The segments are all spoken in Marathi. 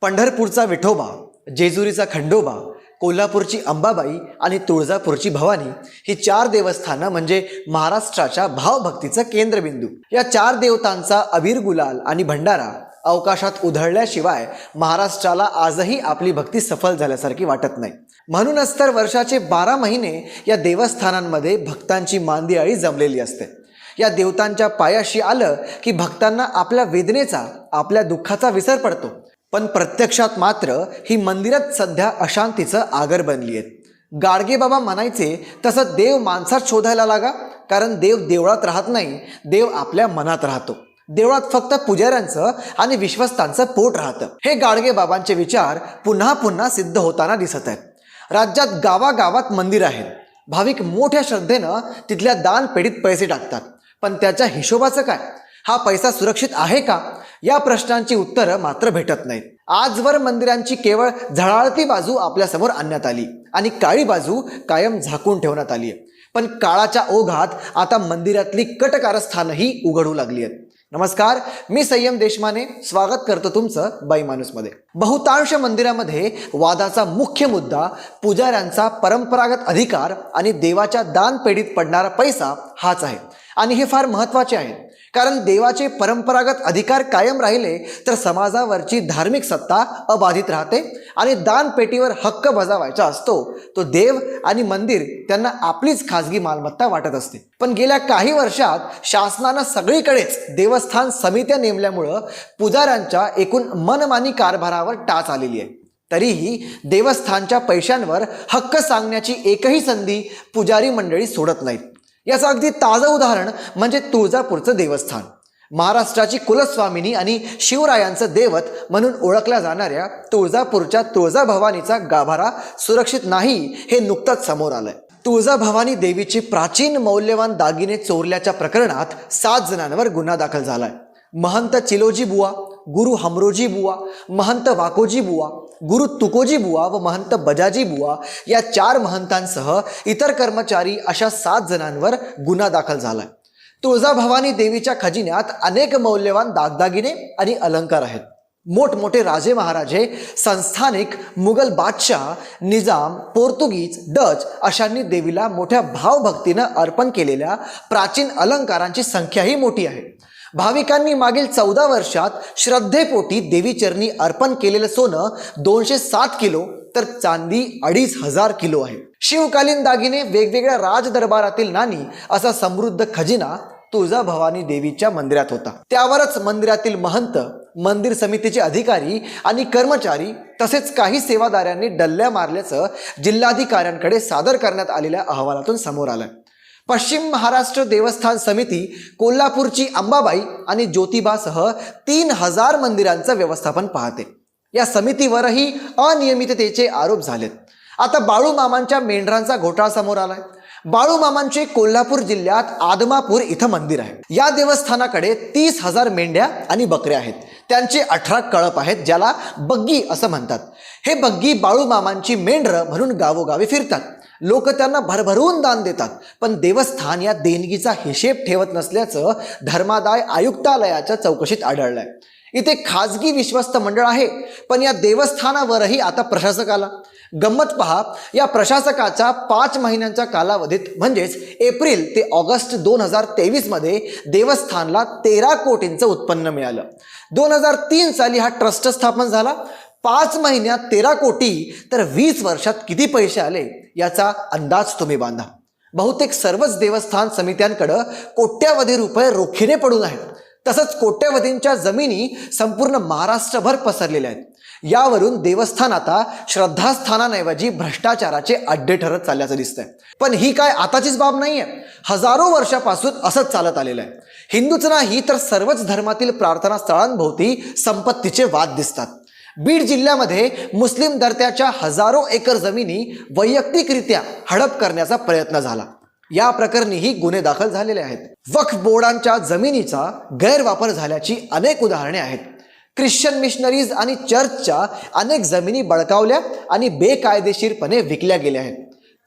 पंढरपूरचा विठोबा जेजुरीचा खंडोबा कोल्हापूरची अंबाबाई आणि तुळजापूरची भवानी ही चार देवस्थानं म्हणजे महाराष्ट्राच्या भावभक्तीचं केंद्रबिंदू. या चार देवतांचा अबीर गुलाल आणि भंडारा अवकाशात उधळल्याशिवाय महाराष्ट्राला आजही आपली भक्ती सफल झाल्यासारखी वाटत नाही. म्हणूनच तर वर्षाचे बारा महिने या देवस्थानांमध्ये भक्तांची मांदियाळी जमलेली असते. या देवतांच्या पायाशी आलं की भक्तांना आपल्या वेदनेचा आपल्या दुःखाचा विसर पडतो. पण प्रत्यक्षात मात्र ही मंदिरात सध्या अशांतीचं आगर बनली आहेत. गाडगेबाबा म्हणायचे तसं देव माणसात शोधायला लागा कारण देव देवळात राहत नाही देव आपल्या मनात राहतो. देवळात फक्त पुजाऱ्यांचं आणि विश्वस्तांचं पोट राहतं. हे गाडगे बाबांचे विचार पुन्हा पुन्हा सिद्ध होताना दिसत आहेत. राज्यात गावागावात मंदिर आहेत. भाविक मोठ्या श्रद्धेनं तिथल्या दानपेढीत पैसे टाकतात. पण त्याच्या हिशोबाचं काय? हा पैसा सुरक्षित आहे का? या प्रश्नांची उत्तरं मात्र भेटत नाहीत. आजवर मंदिरांची केवळ झळाळती बाजू आपल्यासमोर आणण्यात आली आणि काळी बाजू कायम झाकून ठेवण्यात आली आहे. पण काळाच्या ओघात आता मंदिरातली कटकारस्थानही उघडू लागली आहेत. नमस्कार मी संयम देशमाने स्वागत करतो तुमचं बाईमाणूसमध्ये बहुतांश मंदिरामध्ये वादाचा मुख्य मुद्दा पुजाऱ्यांचा परंपरागत अधिकार आणि देवाच्या दानपेढीत पडणारा पैसा हाच आहे. आणि हे फार महत्त्वाचे आहे. कारण देवाचे परंपरागत अधिकार कायम राहिले तर समाजावरची धार्मिक सत्ता अबाधित राहते आणि दानपेटीवर हक्क बजावायचा असतो तो देव आणि मंदिर त्यांना आपलीच खाजगी मालमत्ता वाटत असते. पण गेल्या काही वर्षात शासनानं सगळीकडेच देवस्थान समित्या नेमल्यामुळं पुजाऱ्यांच्या एकूण मनमानी कारभारावर टाच आलेली आहे. तरीही देवस्थानच्या पैशांवर हक्क सांगण्याची एकही संधी पुजारी मंडळी सोडत नाहीत. याचं अगदी ताजं उदाहरण म्हणजे तुळजापूरचं देवस्थान. महाराष्ट्राची कुलस्वामिनी आणि शिवरायांचं देवत म्हणून ओळखल्या जाणाऱ्या तुळजापूरच्या तुळजाभवानीचा गाभारा सुरक्षित नाही हे नुकतंच समोर आलंय. तुळजाभवानी देवीचे प्राचीन मौल्यवान दागिने चोरल्याच्या प्रकरणात सात जणांवर गुन्हा दाखल झालाय. महंत चिलोजी बुवा गुरु हमरोजी बुवा महंत वाकोजी बुवा गुरु तुकोजी बुवा व महंत बजाजी बुवा या चार महंतांसह इतर कर्मचारी अशा सात जणांवर गुन्हा दाखल झालाय. तुळजाभवानी देवीच्या खजिन्यात अनेक मौल्यवान दागदागिने आणि अलंकार आहेत. मोठमोठे राजे महाराजे संस्थानिक मुघल बादशाह निजाम पोर्तुगीज डच अशांनी देवीला मोठ्या भावभक्तीनं अर्पण केलेल्या प्राचीन अलंकारांची संख्याही मोठी आहे. भाविकांनी मागील चौदा वर्षात श्रद्धेपोटी देवीचरणी अर्पण केलेलं सोनं दोनशे सात किलो तर चांदी अडीच हजार किलो आहे. शिवकालीन दागिने वेगवेगळ्या राजदरबारातील नाणी असा समृद्ध खजिना तुळजाभवानी देवीच्या मंदिरात होता. त्यावरच मंदिरातील महंत मंदिर समितीचे अधिकारी आणि कर्मचारी तसेच काही सेवादारांनी डल्ल्या मारल्याचं जिल्हाधिकाऱ्यांकडे सादर करण्यात आलेल्या अहवालातून समोर आलंय पश्चिम महाराष्ट्र देवस्थान समिती कोल्हापूरची अंबाबाई आणि ज्योतिबासह तीन हजार मंदिरांचं व्यवस्थापन पाहते. या समितीवरही अनियमिततेचे आरोप झालेत. आता बाळू मामांच्या मेंढरांचा घोटाळा समोर आलाय. बाळू मामांचे कोल्हापूर जिल्ह्यात आदमापूर इथं मंदिर आहे. या देवस्थानाकडे तीस हजार मेंढ्या आणि बकऱ्या आहेत. त्यांचे अठरा कळप आहेत ज्याला बग्गी असं म्हणतात. हे बग्गी बाळू मामांची मेंढरं म्हणून गावोगावी फिरतात. लोक त्यांना भरभरून दान देतात. पण देवस्थान या देणगीचा हिशेब ठेवत नसल्याचं धर्मादाय आयुक्तालयाच्या चौकशीत आढळलंय. इथे खाजगी विश्वस्त मंडळ आहे पण या देवस्थानावरही आता प्रशासक आला. गंमत पहा या प्रशासकाच्या पाच महिन्यांच्या कालावधीत म्हणजेच एप्रिल ते ऑगस्ट दोन हजार तेवीसमध्ये देवस्थानला तेरा कोटींचं उत्पन्न मिळालं. दोन हजार तीन साली हा ट्रस्ट स्थापन झाला. पाच महिन्यात तेरा कोटी तर वीस वर्षात किती पैसे आले? याचा अंदाज तुम्ही बांधा. बहुतेक सर्वच देवस्थान समित्यांकडं कोट्यावधी रुपये रोखीने पडून आहेत. तसंच कोट्यवधींच्या जमिनी संपूर्ण महाराष्ट्रभर पसरलेल्या आहेत. यावरून देवस्थान आता श्रद्धास्थानांऐवजी भ्रष्टाचाराचे अड्डे ठरत चालल्याचं दिसतंय. पण ही काय आताचीच बाब नाहीये. हजारो वर्षापासून असंच चालत आलेलं आहे. हिंदूच नाही तर सर्वच धर्मातील प्रार्थना स्थळांभोवती संपत्तीचे वाद दिसतात. बीड जिल्ह्यामध्ये मुस्लिम दर्त्याच्या हजारो एकर जमिनी वैयक्तिकरित्या हडप करण्याचा प्रयत्न झाला. या प्रकरणीही गुन्हे दाखल झालेले आहेत. वक्फ बोर्डांच्या जमिनीचा गैरवापर झाल्याची अनेक उदाहरणे आहेत. ख्रिश्चन मिशनरीज आणि चर्चच्या अनेक जमिनी बळकावल्या आणि बेकायदेशीरपणे विकल्या गेल्या आहेत.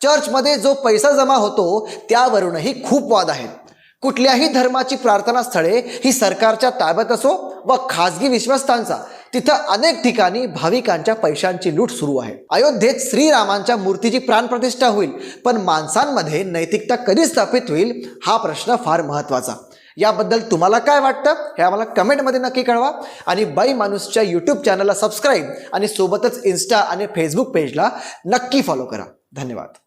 चर्चमध्ये जो पैसा जमा होतो त्यावरूनही खूप वाद आहेत. कुठल्याही धर्माची प्रार्थना स्थळे ही सरकारच्या ताब्यात असो व खाजगी विश्वस्तांचा तिथं अनेक ठिकाणी भाविकांच्या पैशांची लूट सुरू आहे. अयोध्येत श्रीरामांच्या मूर्तीची प्राणप्रतिष्ठा होईल पण माणसांमध्ये नैतिकता कधी स्थापित होईल हा प्रश्न फार महत्त्वाचा याबद्दल तुम्हाला काय वाटतं हे आम्हाला कमेंटमध्ये नक्की कळवा. आणि बाई माणूसच्या यूट्यूब चॅनलला सबस्क्राईब आणि सोबतच इन्स्टा आणि फेसबुक पेजला नक्की फॉलो करा. धन्यवाद.